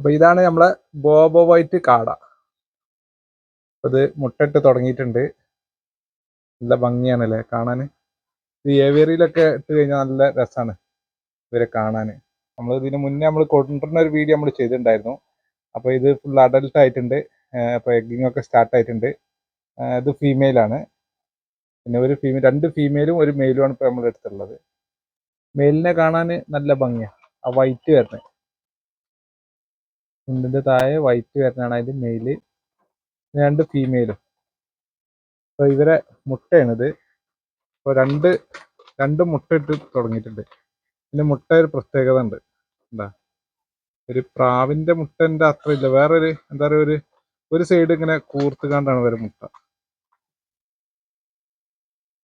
അപ്പൊ ഇതാണ് നമ്മളെ ബോബോ വൈറ്റ് കാട. അത് മുട്ടയിട്ട് തുടങ്ങിയിട്ടുണ്ട്. നല്ല ഭംഗിയാണല്ലേ കാണാൻ ഇത് ഏവിയറിയിലൊക്കെ ഇട്ട് കഴിഞ്ഞാൽ നല്ല രസമാണ് ഇവരെ കാണാൻ നമ്മൾ ഇതിന് മുന്നേ നമ്മൾ കൊണ്ടുവരുന്ന ഒരു വീഡിയോ നമ്മൾ ചെയ്തിട്ടുണ്ടായിരുന്നു. അപ്പോൾ ഇത് ഫുൾ അഡൽട്ട് ആയിട്ടുണ്ട്. അപ്പോൾ എഗ്ഗിങ് ഒക്കെ സ്റ്റാർട്ട് ആയിട്ടുണ്ട്. ഇത് ഫീമെയിൽ ആണ്. പിന്നെ ഒരു ഫീമെയിൽ രണ്ട് ഫീമെയിലും ഒരു മെയിലും ആണ് ഇപ്പോൾ നമ്മൾ എടുത്തിട്ടുള്ളത് മെയിലിനെ കാണാൻ നല്ല ഭംഗിയാണ് ആ വൈറ്റ് വരുന്നത്. ചുണ്ടിന്റെ താഴെ വൈറ്റ് വരുന്നതാണ് അതിന്റെ മെയിൽ രണ്ട് ഫീമെയിലും അപ്പൊ ഇവരെ മുട്ടയാണിത്. ഇപ്പൊ രണ്ട് രണ്ട് മുട്ട ഇട്ട് തുടങ്ങിയിട്ടുണ്ട്. പിന്നെ മുട്ട ഒരു പ്രത്യേകത ഉണ്ട്. എന്താ? ഒരു പ്രാവിന്റെ മുട്ടന്റെ അത്ര ഇല്ല. വേറൊരു എന്താ പറയുക ഒരു ഒരു സൈഡ് ഇങ്ങനെ കൂർത്ത് കണ്ടാണ് ഇവരെ മുട്ട.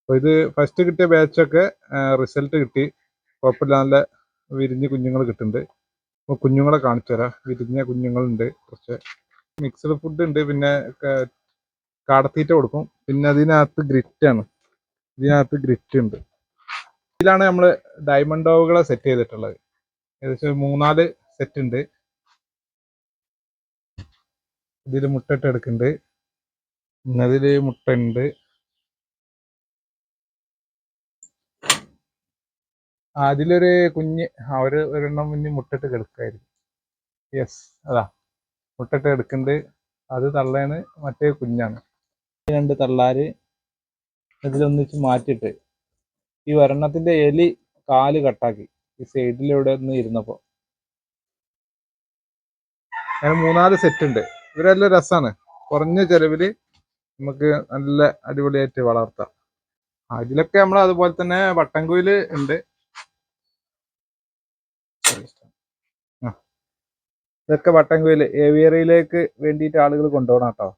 അപ്പൊ ഇത് ഫസ്റ്റ് കിട്ടിയ ബാച്ചൊക്കെ റിസൾട്ട് കിട്ടി. കുഴപ്പമില്ല. നല്ല വിരിഞ്ഞ് കുഞ്ഞുങ്ങൾ കിട്ടുന്നുണ്ട്. അപ്പൊ കുഞ്ഞുങ്ങളെ കാണിച്ചു തരാം വിരിഞ്ഞ കുഞ്ഞുങ്ങളുണ്ട്. കുറച്ച് മിക്സഡ് ഫുഡ് ഉണ്ട്. പിന്നെ കാടത്തീറ്റ കൊടുക്കും. പിന്നെ അതിനകത്ത് ഗ്രിറ്റ് ആണ്. ഇതിനകത്ത് ഗ്രിറ്റ് ഉണ്ട്. ഇതിലാണ് നമ്മൾ ഡയമണ്ട് ഡോവുകളെ സെറ്റ് ചെയ്തിട്ടുള്ളത്. ഏകദേശം മൂന്നാൽ സെറ്റ് ഉണ്ട്. ഇതിൽ മുട്ടിട്ട് എടുക്കുന്നുണ്ട്. പിന്നെ അതിൽ മുട്ട ഉണ്ട്. അതിലൊരു കുഞ്ഞ് ഒരു ഒരെണ്ണം കുഞ്ഞ് മുട്ടിട്ട് കിടക്കായിരുന്നു യെസ് അതാ. മുട്ടിട്ട് കിടക്കുന്നുണ്ട് അത് തള്ളയാണ്. മറ്റേ കുഞ്ഞാണ്. രണ്ട് തള്ളാര് ഇതിലൊന്നിച്ച് മാറ്റിയിട്ട് ഈ ഒരെണ്ണത്തിന്റെ എലി കാൽ കട്ടാക്കി. ഈ സൈഡിലൂടെ ഒന്ന് ഇരുന്നപ്പോ. അങ്ങനെ മൂന്നാൽ സെറ്റ് ഉണ്ട്. ഇവരെല്ലാം രസാണ്. കുറഞ്ഞ ചെലവിൽ നമുക്ക് നല്ല അടിപൊളിയായിട്ട് വളർത്താം. അതിലൊക്കെ നമ്മൾ അതുപോലെ തന്നെ വട്ടംകുയിൽ ഉണ്ട്. ആ. ഇതൊക്കെ വട്ടംകുയിൽ ഏവിയറിയിലേക്ക് വേണ്ടിയിട്ട് ആളുകൾ കൊണ്ടുപോകണം കേട്ടോ.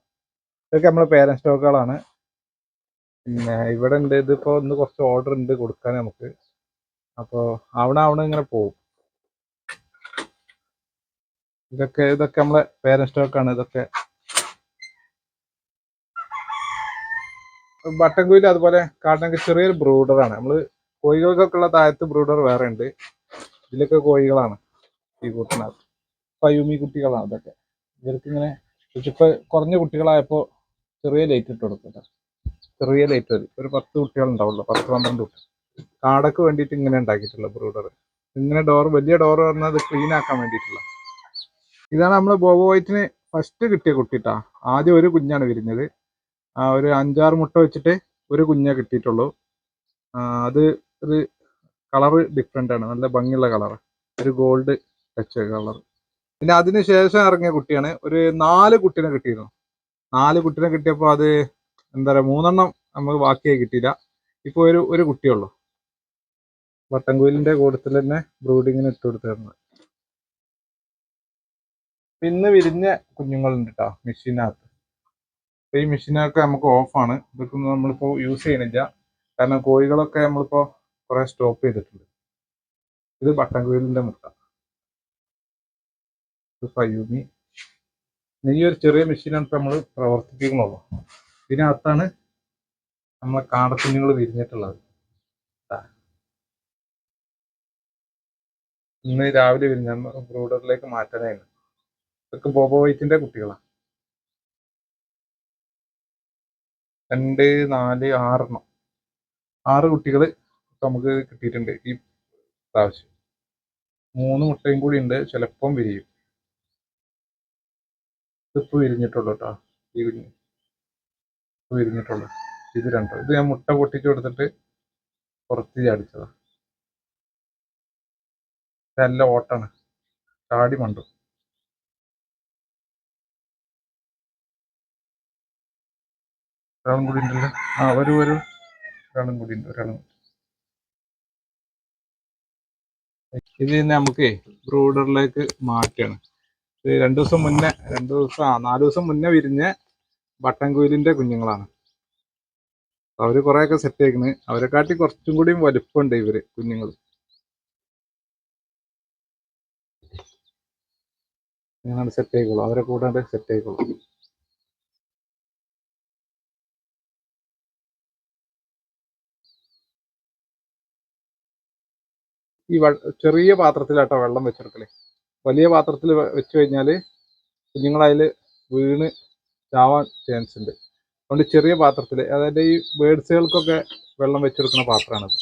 ഇതൊക്കെ നമ്മളെ പേരൻ സ്റ്റോക്കുകളാണ് പിന്നെ ഇവിടെ ഉണ്ട്. ഇതിപ്പോ ഒന്ന് കുറച്ച് ഓർഡർ ഉണ്ട് കൊടുക്കാൻ നമുക്ക്. അപ്പോ അവിടെ അവിടെ ഇങ്ങനെ പോകും. ഇതൊക്കെ ഇതൊക്കെ നമ്മളെ പേരൻ സ്റ്റോക്കാണ് ഇതൊക്കെ വട്ടംകുയിൽ അതുപോലെ കാട്ടൻ ചെറിയൊരു ബ്രൂഡറാണ്. നമ്മൾ കോഴികൾക്കൊക്കെ ഉള്ള താഴത്ത് ബ്രൂഡർ വേറെ ഉണ്ട്. ഇതിലൊക്കെ കോഴികളാണ് ഈ കൂട്ടിനകത്ത്. പയ്യൂമി കുട്ടികളാണ് ഇതൊക്കെ ഇവർക്ക് ഇങ്ങനെ ഇപ്പൊ കുറഞ്ഞ കുട്ടികളായപ്പോ ചെറിയ ലൈറ്റ് ഇട്ട് കൊടുക്കും ചെറിയ ലൈറ്റ് മതി. ഒരു പത്ത് കുട്ടികൾ ഉണ്ടാവുള്ളൂ. പത്ത് പന്ത്രണ്ട് കുട്ടി. കാടക്ക് വേണ്ടിയിട്ട് ഇങ്ങനെ ഉണ്ടാക്കിയിട്ടുള്ള ബ്രൂഡർ. ഇങ്ങനെ ഡോർ വലിയ ഡോർ പറഞ്ഞാൽ അത് ക്ലീൻ ആക്കാൻ വേണ്ടിയിട്ടുള്ള. ഇതാണ് നമ്മൾ ബോബോ വൈറ്റിന് ഫസ്റ്റ് കിട്ടിയ കുട്ടിട്ടാ ആദ്യം ഒരു കുഞ്ഞാണ് വിരിഞ്ഞത്. ഒരു അഞ്ചാറ് മുട്ട വെച്ചിട്ട് ഒരു കുഞ്ഞേ കിട്ടിയിട്ടുള്ളൂ. അത് ഒരു കളറ് ഡിഫറെന്റ് ആണ്. നല്ല ഭംഗിയുള്ള കളർ ഒരു ഗോൾഡ് ടച്ച് കളർ പിന്നെ അതിന് ശേഷം ഇറങ്ങിയ കുട്ടിയാണ്. ഒരു നാല് കുട്ടീനെ കിട്ടിയിരുന്നു. നാല് കുട്ടീനെ കിട്ടിയപ്പോൾ അത് എന്താ പറയുക മൂന്നെണ്ണം നമുക്ക് ബാക്കിയായി കിട്ടിയില്ല. ഇപ്പോൾ ഒരു ഒരു കുട്ടിയുള്ളൂ വട്ടംകുയിലിന്റെ കൂട്ടത്തിൽ തന്നെ ബ്രൂഡിങ്ങിന് ഇട്ട് കൊടുത്തിരുന്നത്. പിന്നെ വിരിഞ്ഞ കുഞ്ഞുങ്ങളുണ്ട് കേട്ടോ മെഷീനകത്ത് ഈ മെഷീനൊക്കെ നമുക്ക് ഓഫാണ് ഇതൊക്കെ നമ്മളിപ്പോൾ യൂസ് ചെയ്യണില്ല കാരണം കോഴികളൊക്കെ നമ്മളിപ്പോൾ കുറെ സ്റ്റോപ്പ് ചെയ്തിട്ടുണ്ട്. ഇത് ബട്ടൻകുയിലിന്റെ മുട്ട. ഇത് ഫയൂമി ഈ ഒരു ചെറിയ മെഷീനാണ് നമ്മൾ പ്രവർത്തിപ്പിക്കുന്നുള്ളൂ ഇതിനകത്താണ് നമ്മളെ കാടക്കുഞ്ഞുങ്ങൾ വിരിഞ്ഞിട്ടുള്ളത്. ഇന്ന് രാവിലെ വിരിഞ്ഞ ബ്രൂഡറിലേക്ക് മാറ്റാനായിരുന്നു ഇതൊക്കെ ബോബോ വൈറ്റിന്റെ കുട്ടികളാണ് രണ്ട് നാല് ആറെണ്ണം. ആറ് കുട്ടികൾ നമുക്ക് കിട്ടിയിട്ടുണ്ട് ഈ പ്രാവശ്യം. മൂന്ന് മുട്ടയും കൂടി ഉണ്ട് ചിലപ്പം വിരിയും. ഇതിപ്പ് വിരിഞ്ഞിട്ടുള്ളൂ കേട്ടോ ഈ കുഞ്ഞ്. വിരിഞ്ഞിട്ടുള്ളൂ. ഇത് രണ്ടോ. ഇത് ഞാൻ മുട്ട പൊട്ടിച്ച് കൊടുത്തിട്ട് പുറത്ത് ചാടിച്ചതാ നല്ല ഓട്ടാണ്. ചാടി മണ്ടു. ഒരാളും കൂടി ഉണ്ടല്ലോ. ആ വരൂ വരൂ. ഒരാളും കൂടി ഉണ്ട് ഒരാളും കൂടി. ഇത് നമുക്ക് ബ്രൂഡറിലേക്ക് മാറ്റാണ്. ഇത് രണ്ടു ദിവസം മുന്നേ രണ്ടു ദിവസം ആ നാല് ദിവസം മുന്നേ വിരിഞ്ഞ ബട്ടൻ കുയിലിന്റെ കുഞ്ഞുങ്ങളാണ്. അവർ കുറെയൊക്കെ സെറ്റ് ആയിക്കണ് അവരെക്കാട്ടി കുറച്ചും കൂടിയും വലുപ്പമുണ്ട് ഇവർ കുഞ്ഞുങ്ങൾ ഞങ്ങൾ സെറ്റ് ആയിക്കോളൂ അവരെ കൂടാണ്ട് സെറ്റ് ആയിക്കോളൂ ഈ ചെറിയ പാത്രത്തിലാട്ടോ വെള്ളം വെച്ചെടുക്കൽ. വലിയ പാത്രത്തിൽ വെച്ച് കഴിഞ്ഞാൽ കുഞ്ഞുങ്ങളതിൽ വീണ് ചാവാൻ ചാൻസ് ഉണ്ട് അതുകൊണ്ട് ചെറിയ പാത്രത്തിൽ അതായത് ഈ ബേഡ്സുകൾക്കൊക്കെ വെള്ളം വെച്ചെടുക്കുന്ന പാത്രമാണത്.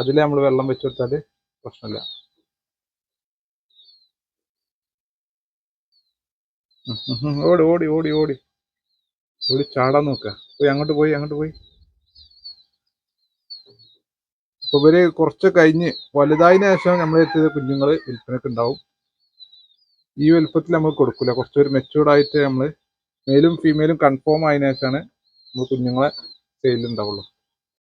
അതിൽ നമ്മൾ വെള്ളം വെച്ചെടുത്താൽ പ്രശ്നമില്ല. ഓടി ഓടി ഓടി ഓടി. ഓടി ചാടാൻ നോക്കുക പോയി അങ്ങോട്ട് പോയി അങ്ങോട്ട് പോയി. അപ്പൊ ഇവർ കുറച്ച് കഴിഞ്ഞ് വലുതായതിനു ശേഷം നമ്മൾ എത്തിയത് കുഞ്ഞുങ്ങൾ വിൽപ്പനക്ക് ഉണ്ടാവും. ഈ വലുപ്പത്തിൽ നമ്മൾ കൊടുക്കില്ല കുറച്ചൊരു ആയിട്ട് നമ്മൾ മെയിലും ഫീമെയിലും കൺഫേം ആയതിനു ശേഷമാണ് നമ്മൾ കുഞ്ഞുങ്ങളെ സെയിലുണ്ടാവുള്ളൂ